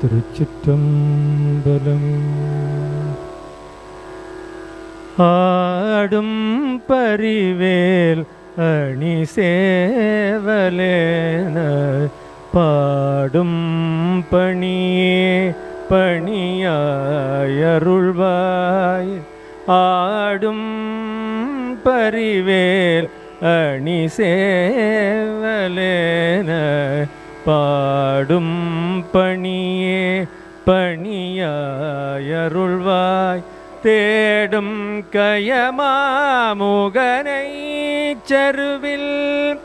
திருச்சிற்றம்பலம். ஆடும் பரிவேல் அணி சேவலேன. பாடும் பணியே பணியாயருள்வாய் ஆடும் பரிவேல் அணி சேவலேன. பாடும் பணியே பணியாயருள்வாய். தேடும் கயமாமுகனை சருவில்.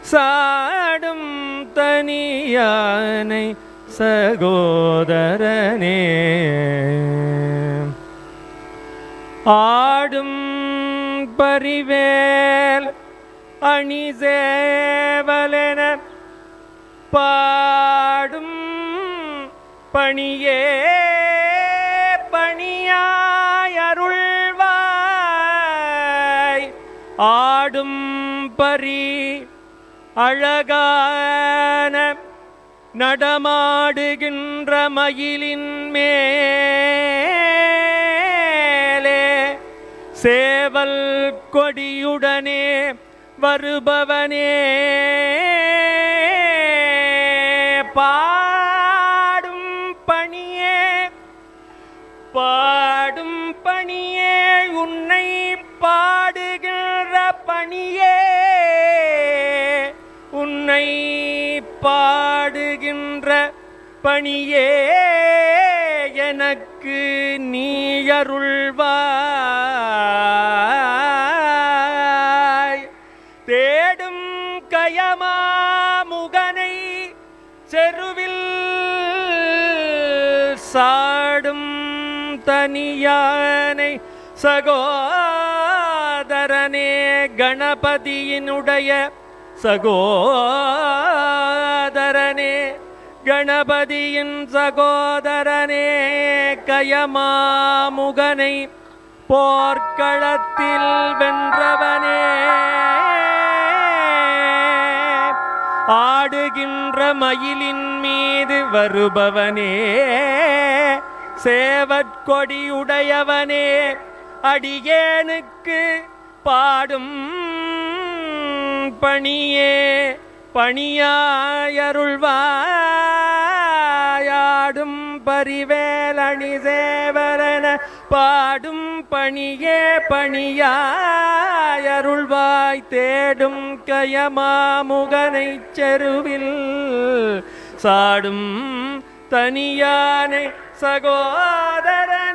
சாடும் தனியானை சகோதரனே. ஆடும் பரிவேல் அணி சேவலென பாடும் பணியே பணியாயருள்வாய் ஆடும் பரி அழகான நடமாடுகின்ற மயிலின் மேலே சேவல் கொடியுடனே வருபவனே. பாடும் பணியே உன்னை பாடுகின்ற பணியே. உன்னை பாடுகின்ற பணியே எனக்கு நீ அருள்வாய். தேடும் கயமா முகனை செருவில் சாடும் தனியானை சகோதரனே கணபதியினுடைய சகோதரனே கணபதியின் சகோதரனே கயமாமுகனை போர்க்களத்தில் வென்றவனே. ஆடுகின்ற மயிலின் மீது வருபவனே. சேவற்கொடியுடையவனே அடியேனுக்கு பாடும் பணியே பணியாயருள்வாயாடும் பரிவேலணி சேவரன பாடும் பணியே பணியாயருள்வாய் தேடும் கயமாமுகனைச் செருவில் சாடும் தனியானே சகோதரன்